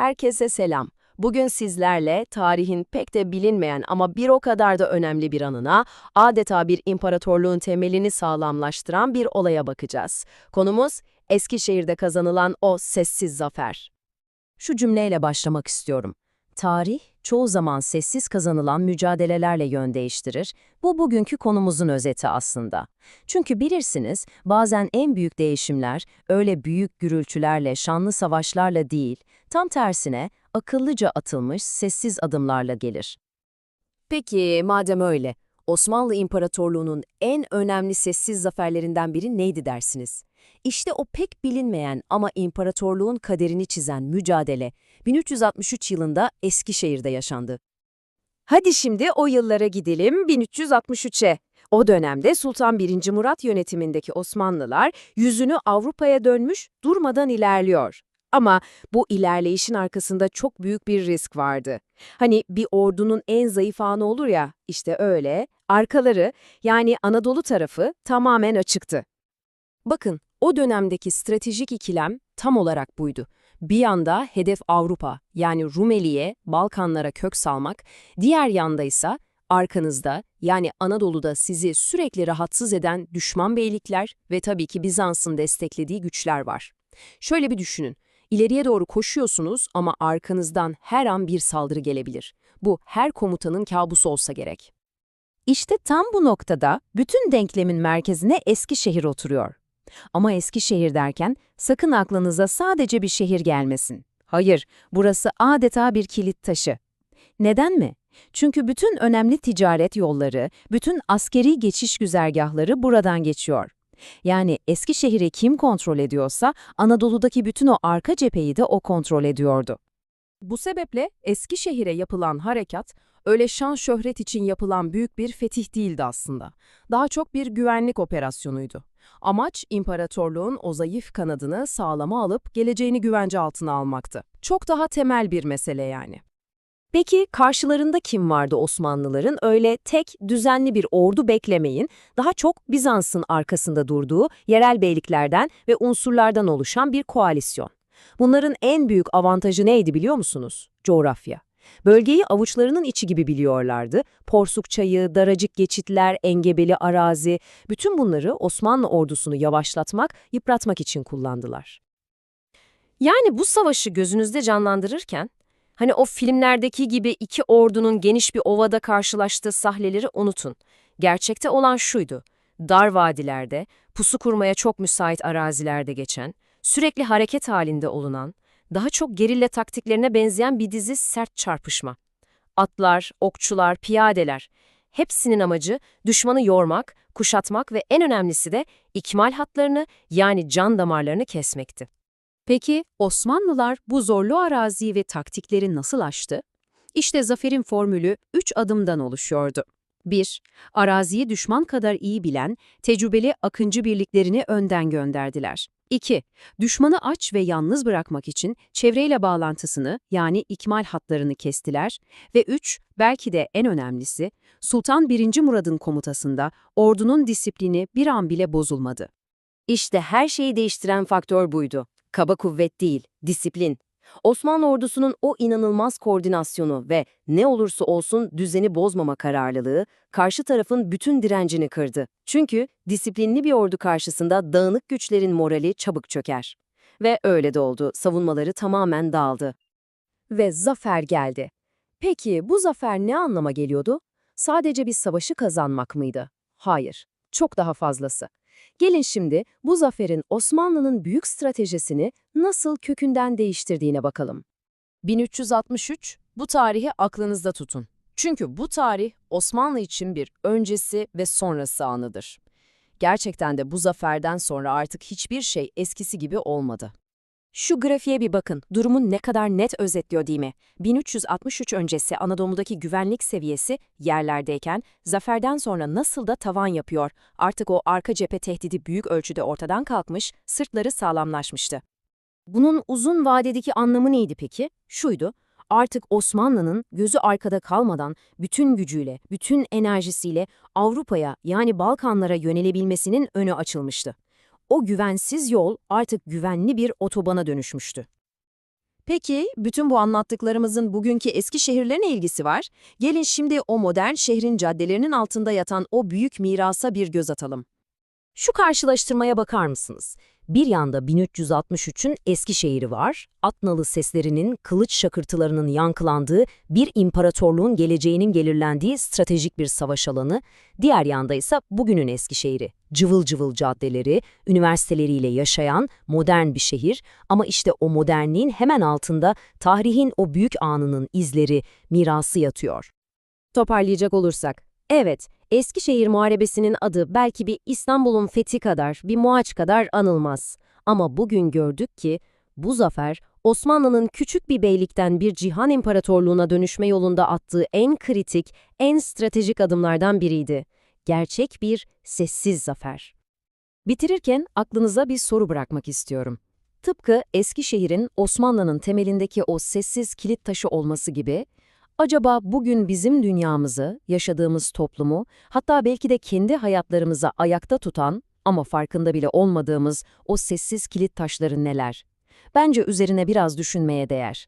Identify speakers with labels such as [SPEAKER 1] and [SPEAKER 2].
[SPEAKER 1] herkese selam. Bugün sizlerle tarihin pek de bilinmeyen ama bir o kadar da önemli bir anına, adeta bir imparatorluğun temelini sağlamlaştıran bir olaya bakacağız. Konumuz Eskişehir'de kazanılan o sessiz zafer. Şu cümleyle başlamak istiyorum. Tarih, çoğu zaman sessiz kazanılan mücadelelerle yön değiştirir. Bu bugünkü konumuzun özeti aslında. Çünkü bilirsiniz, bazen en büyük değişimler öyle büyük gürültülerle, şanlı savaşlarla değil, tam tersine akıllıca atılmış sessiz adımlarla gelir. Peki, madem öyle, Osmanlı İmparatorluğu'nun en önemli sessiz zaferlerinden biri neydi dersiniz? İşte o pek bilinmeyen ama imparatorluğun kaderini çizen mücadele 1363 yılında Eskişehir'de yaşandı. Hadi şimdi o yıllara gidelim 1363'e. O dönemde Sultan 1. Murat yönetimindeki Osmanlılar yüzünü Avrupa'ya dönmüş, durmadan ilerliyor. Ama bu ilerleyişin arkasında çok büyük bir risk vardı. Hani bir ordunun en zayıf anı olur ya, işte öyle, arkaları yani Anadolu tarafı tamamen açıktı. Bakın, o dönemdeki stratejik ikilem tam olarak buydu. Bir yanda hedef Avrupa, yani Rumeli'ye, Balkanlara kök salmak, diğer yanda ise arkanızda, yani Anadolu'da sizi sürekli rahatsız eden düşman beylikler ve tabii ki Bizans'ın desteklediği güçler var. Şöyle bir düşünün, ileriye doğru koşuyorsunuz ama arkanızdan her an bir saldırı gelebilir. Bu her komutanın kabusu olsa gerek. İşte tam bu noktada bütün denklemin merkezine Eskişehir oturuyor. Ama Eskişehir derken sakın aklınıza sadece bir şehir gelmesin. Hayır, burası adeta bir kilit taşı. Neden mi? Çünkü bütün önemli ticaret yolları, bütün askeri geçiş güzergahları buradan geçiyor. Yani Eskişehir'i kim kontrol ediyorsa Anadolu'daki bütün o arka cepheyi de o kontrol ediyordu. Bu sebeple Eskişehir'e yapılan harekat öyle şan şöhret için yapılan büyük bir fetih değildi aslında. Daha çok bir güvenlik operasyonuydu. Amaç imparatorluğun o zayıf kanadını sağlama alıp geleceğini güvence altına almaktı. Çok daha temel bir mesele yani. Peki karşılarında kim vardı Osmanlıların? Öyle tek, düzenli bir ordu beklemeyin, daha çok Bizans'ın arkasında durduğu yerel beyliklerden ve unsurlardan oluşan bir koalisyon. Bunların en büyük avantajı neydi biliyor musunuz? Coğrafya. Bölgeyi avuçlarının içi gibi biliyorlardı. Porsuk çayı, daracık geçitler, engebeli arazi, bütün bunları Osmanlı ordusunu yavaşlatmak, yıpratmak için kullandılar. Yani bu savaşı gözünüzde canlandırırken, hani o filmlerdeki gibi iki ordunun geniş bir ovada karşılaştığı sahneleri unutun. Gerçekte olan şuydu, dar vadilerde, pusu kurmaya çok müsait arazilerde geçen, sürekli hareket halinde olunan, daha çok gerilla taktiklerine benzeyen bir dizi sert çarpışma. Atlar, okçular, piyadeler, hepsinin amacı düşmanı yormak, kuşatmak ve en önemlisi de ikmal hatlarını yani can damarlarını kesmekti. Peki Osmanlılar bu zorlu araziyi ve taktikleri nasıl aştı? İşte zaferin formülü 3 adımdan oluşuyordu. 1. Araziyi düşman kadar iyi bilen, tecrübeli akıncı birliklerini önden gönderdiler. 2. Düşmanı aç ve yalnız bırakmak için çevreyle bağlantısını yani ikmal hatlarını kestiler. Ve 3. Belki de en önemlisi, Sultan 1. Murad'ın komutasında ordunun disiplini bir an bile bozulmadı. İşte her şeyi değiştiren faktör buydu. Kaba kuvvet değil, disiplin. Osmanlı ordusunun o inanılmaz koordinasyonu ve ne olursa olsun düzeni bozmama kararlılığı karşı tarafın bütün direncini kırdı. Çünkü disiplinli bir ordu karşısında dağınık güçlerin morali çabuk çöker. Ve öyle de oldu, savunmaları tamamen dağıldı. Ve zafer geldi. Peki bu zafer ne anlama geliyordu? Sadece bir savaşı kazanmak mıydı? Hayır, çok daha fazlası. Gelin şimdi bu zaferin Osmanlı'nın büyük stratejisini nasıl kökünden değiştirdiğine bakalım. 1363, bu tarihi aklınızda tutun. Çünkü bu tarih Osmanlı için bir öncesi ve sonrası anıdır. Gerçekten de bu zaferden sonra artık hiçbir şey eskisi gibi olmadı. Şu grafiğe bir bakın, durumun ne kadar net özetliyor değil mi? 1363 öncesi Anadolu'daki güvenlik seviyesi yerlerdeyken, zaferden sonra nasıl da tavan yapıyor, artık o arka cephe tehdidi büyük ölçüde ortadan kalkmış, sırtları sağlamlaşmıştı. Bunun uzun vadedeki anlamı neydi peki? Şuydu, artık Osmanlı'nın gözü arkada kalmadan bütün gücüyle, bütün enerjisiyle Avrupa'ya yani Balkanlara yönelebilmesinin önü açılmıştı. O güvensiz yol artık güvenli bir otobana dönüşmüştü. Peki, bütün bu anlattıklarımızın bugünkü eski şehirlerine ilgisi var. Gelin şimdi o modern şehrin caddelerinin altında yatan o büyük mirasa bir göz atalım.
[SPEAKER 2] Şu karşılaştırmaya bakar mısınız? Bir yanda 1363'ün eski şehri var, Atnalı seslerinin, kılıç şakırtılarının yankılandığı, bir imparatorluğun geleceğinin gelirlendiği stratejik bir savaş alanı, diğer yanda ise bugünün eski şehri. Cıvıl cıvıl caddeleri, üniversiteleriyle yaşayan modern bir şehir ama işte o modernliğin hemen altında tarihin o büyük anının izleri, mirası yatıyor.
[SPEAKER 1] Toparlayacak olursak, evet, Eskişehir Muharebesi'nin adı belki bir İstanbul'un fethi kadar, bir Moğaç kadar anılmaz. Ama bugün gördük ki bu zafer, Osmanlı'nın küçük bir beylikten bir cihan imparatorluğuna dönüşme yolunda attığı en kritik, en stratejik adımlardan biriydi. Gerçek bir sessiz zafer. Bitirirken aklınıza bir soru bırakmak istiyorum. Tıpkı Eskişehir'in Osmanlı'nın temelindeki o sessiz kilit taşı olması gibi, acaba bugün bizim dünyamızı, yaşadığımız toplumu, hatta belki de kendi hayatlarımızı ayakta tutan ama farkında bile olmadığımız o sessiz kilit taşları neler? Bence üzerine biraz düşünmeye değer.